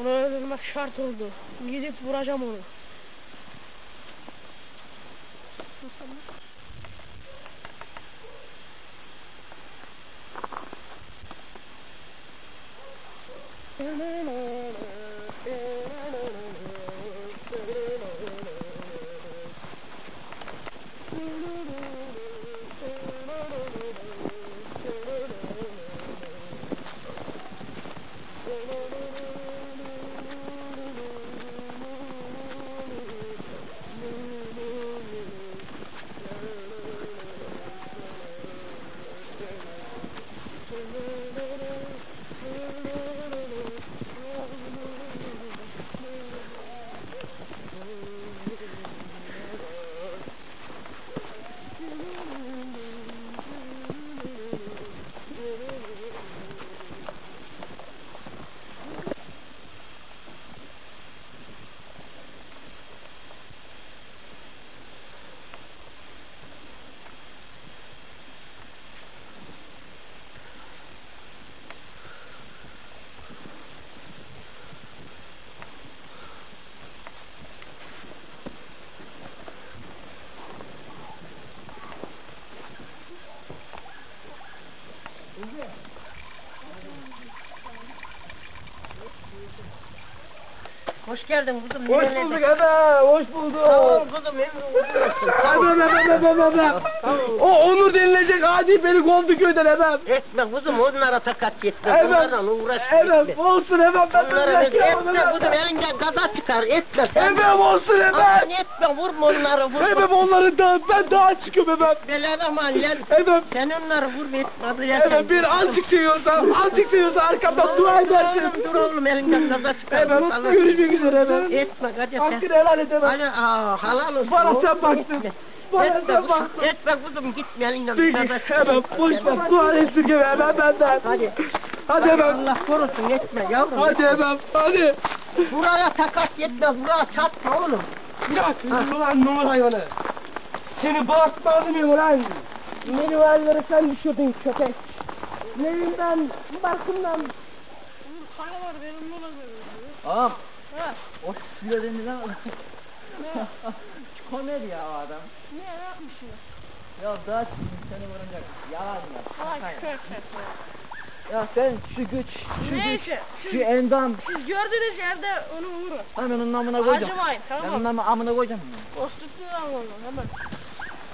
Onu öldürmek şart oldu. Gidip vuracağım onu. Hoş geldin kızım. Hoş bulduk ebe, hoş bulduk. Tamam kızım memnun oldum. Ebe, ebe, ebe. O Onur denilecek adi beni kovdu köyden ebem. Etme kızım onlara takat etme. Evet. Onlarla uğraş etme. olsun ebem ben Onlara etme ebem. elinden gaza çıkar etme sen. Ebem olsun Aman ebem. etme vurma onları vurma. Ebem onları da ben daha çıkıyorum ebem. Belada mahallen. Ebem. Sen onları vurma etme. Sen. bir azıcık seviyorsa, azıcık seviyorsa arkamdan dua edersin. Dur oğlum elinden gaza çıkar. Ebem Allah- görüşmek üzere ebem. Etme hadi sen. Hakkını helal et ebem. Hadi aa, halal olsun. Bana sen baktın. etme. Bana Etme sen baktın. Etme kızım gitme elinden Peki ebem boş ver dua esirgeme ebem benden. Hadi. Hadi ebem. Allah korusun etme yavrum. Hadi ebem hadi. Buraya takas yetme, buraya çatma oğlum. Bırak ulan numara hayvanı. Seni bağırtmadı mıyım ulan? Beni valilere sen düşürdün köpek. Neyinden, bakımdan. Para var benim buna göre. Ağam, Ha. o söylediğinizden komedi ya o adam. Niye ne yapmış ya? Ya daha seni vuracak. Yalan ya. Ay şaka ya. köpek ya. Sen şu güç, şu güç, Neyse. şu Siz, endam. siz gördüğünüz yerde onu vurun. Ben onun namına koyacağım. Acımayın Ben tamam onun mı? namına amına koyacağım. Postüsünü al onu hemen.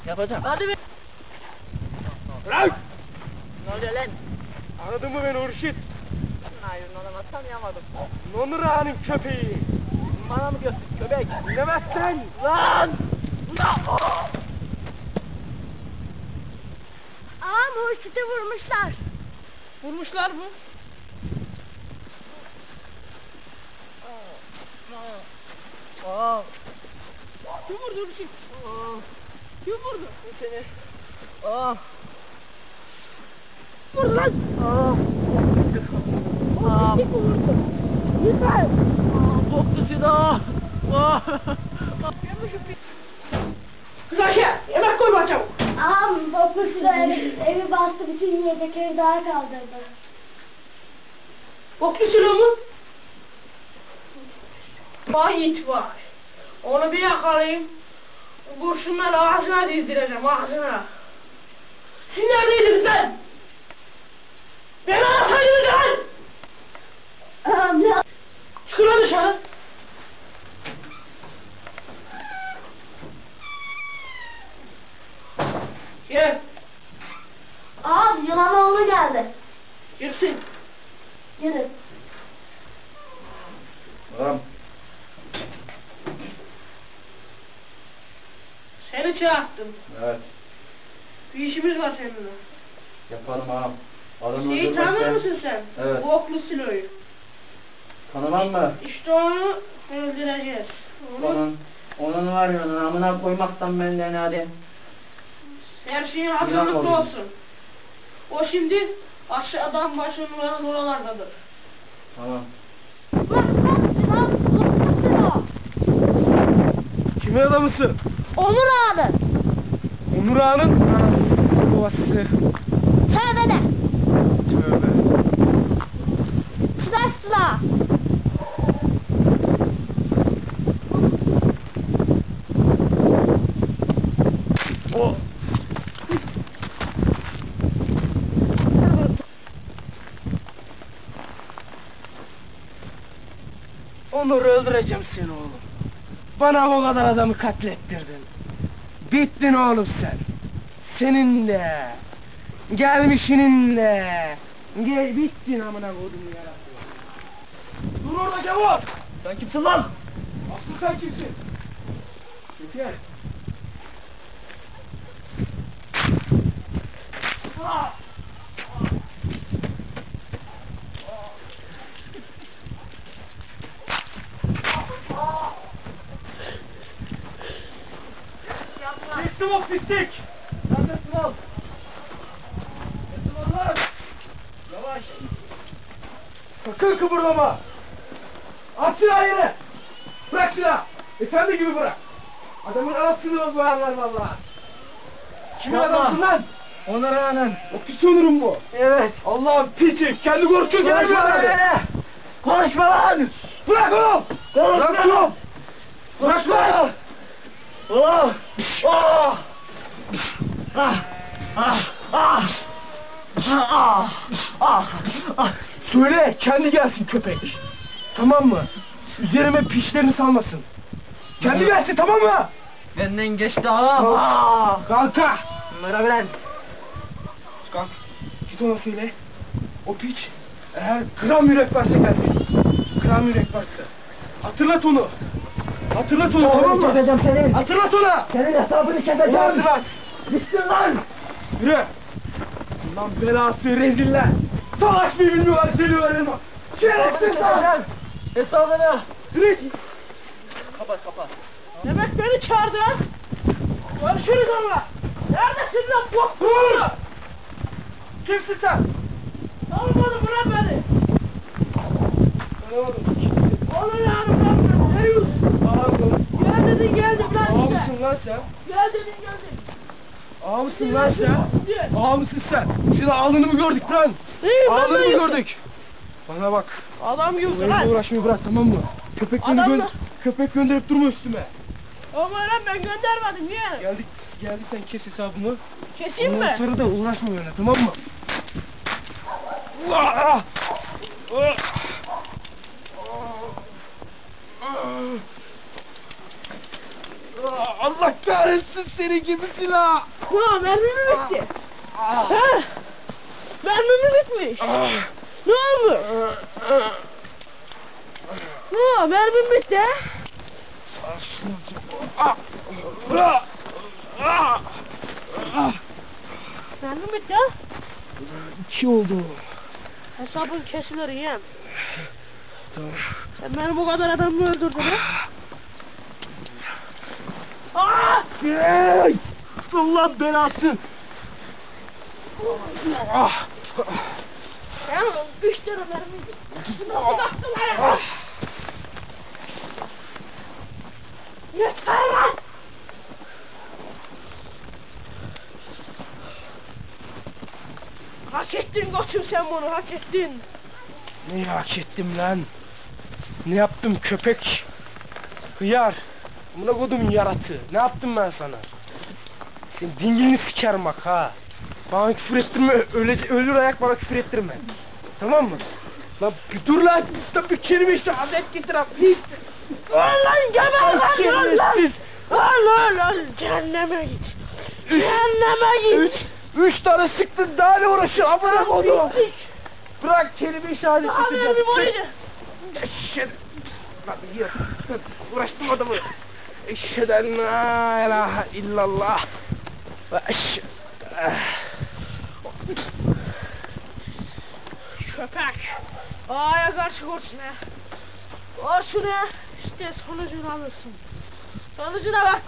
Yapacağım. Hadi be. Bırak! Ne oluyor lan? Anladın mı beni Urşit? Hayır, anlamazsam yamadım. Onur Ağa'nın köpeği. Bana mı diyorsun köpek? Dinlemezsen lan! Aa Muhit'i vurmuşlar. Vurmuşlar mı? Aa, Kim vurdu Muhit? Kim vurdu? seni. Aa, Vur lan. aa. Aa. Lütfen. silah. Aa. Kız Ayşe! Yemek koy bana çabuk! Ağam bokmuşlar evi, evi bastı bütün yiyecekleri daha kaldırdı. Boklu silah mı? Vay it vay. Onu bir yakalayayım. Kurşunları ağzına dizdireceğim ağzına. Siz neredeydiniz lan? Ağam ne? Çıkın lan dışarı. Gel. Ağam Yunanoğlu geldi. Girsin. Yürü. Ağam, Seni çağırttım. evet. Bir işimiz var seninle. Yapalım ağam. Adamı Şeyi tanır öldürmekten- mısın sen? Evet. Boklu siloyu. Tanımam mı? İşte onu öldüreceğiz. Onu Onun, onun var ya onun amına koymaktan benden hadi. her şeyin hazırlıklı olsun. O şimdi aşağıdan başımların oralardadır. Tamam. Kimin adamısın? Onur abi. Onur Ağa'nın babası. Tövbe de. Tövbe. Silah silah. Onur öldüreceğim seni oğlum. Bana o kadar adamı katlettirdin. Bittin oğlum sen. Seninle. Gelmişininle. Gel bittin amına koydum ya. Dur orada Gavur. Sen kimsin lan? Aslı sen kimsin? Gel. Teslim ol pislik. Ol. Teslim ol lan. Yavaş. Sakın kıpırdama. At silahı yere. Bırak silahı. Efendi gibi bırak. Adamın anasını bozarlar valla. Kimin adamsın lan? Onur Ağa'nın. O pis onurum bu. Evet. Allah'ın piçi. Kendi korkuyor Konuşma lan. Konuşma lan. Bırak oğlum. Konuşma. Bırak oğlum. Bırak lan. Oh. Oh. Ah. Ah. Ah. Ah. Ah. Ah. Söyle kendi gelsin köpek. Tamam mı? Üzerime pişlerini salmasın. Kendi Evet. gelsin tamam mı? Benden geçti ağam. Ah. Kalka. Bunlara bilen. Kalk. Git ona söyle. O piç eğer gram yürek varsa gelsin. Gram yürek varsa. Hatırlat onu. Hatırlat onu tamam mı? Keseceğim senin. Hatırlat ona. Senin hesabını Onu keseceğim. hatırlat. Gitsin lan. Yürü. Lan belası reziller. Savaşmayı bilmiyorlar seni öğrenme. Şerefsiz lan. Hesabını. Yürü. Kapat kapat. Demek beni çağırdın. Görüşürüz onunla. Neredesin lan bok Dur. Kimsin sen? Tanımadım bırak beni. Tanımadım. Yani bırak beni. Eyüp. Ağabeyim. Gel dedin geldim lan işte. mısın lan sen? Gel dedin geldim. Ağa mısın lan sen? Ağa mısın sen? Şimdi ağlını mı gördük lan? Ağlını de mı gördük? Bana bak. Adam Benimle lan. uğraşmayı bırak tamam mı? Köpek gö Adam da- köpek gönderip durma üstüme. Ama lan ben göndermedim niye? Geldik geldik sen kes hesabımı. Keseyim Ondan mi? sonra da uğraşma benimle tamam mı? Ah! Ah! Ah! Allah kahretsin seni gibi silah. Ha mermi mi bitti? Ah! Ha? Mi bitmiş? Ah! Ne oldu? Ha mermim bitti. Ah! Ah! Ah! Ah! Mermim bitti? İki oldu. Hesabın kesilir yem. Tamam. Sen benim bu kadar adamı öldürdün ha? Hey! Allah belası. Ah! Ya üç gitti. Nasıl baktılar ya? Yeter lan! Hak ettin koçum sen bunu hak ettin. Ne hak ettim lan? Ne yaptım köpek? Hıyar. Buna kodum yaratı. Ne yaptım ben sana? Senin dingilini sikerim bak ha. Bana küfür ettirme. Öyle, ölür ayak bana küfür ettirme. Tamam mı? Lan bir dur lan. Lan bir kelime işte. Adet getir abi. Lan geber lan lan lan! Lan lan cehenneme git. Cehenneme Üç, git. üç tane sıktın daha ne uğraşır amına. Bittik. Bırak kelime şehadet Daha getireceğim. mermim oydu. Eşhedü... Lan yürü. Uğraştım adamı. Eşhedü en la ilahe illallah. Ve eşhedü... Köpek. Aya karşı. Koşsun ha. İşte sonucunu alırsın. Sonucuna bak.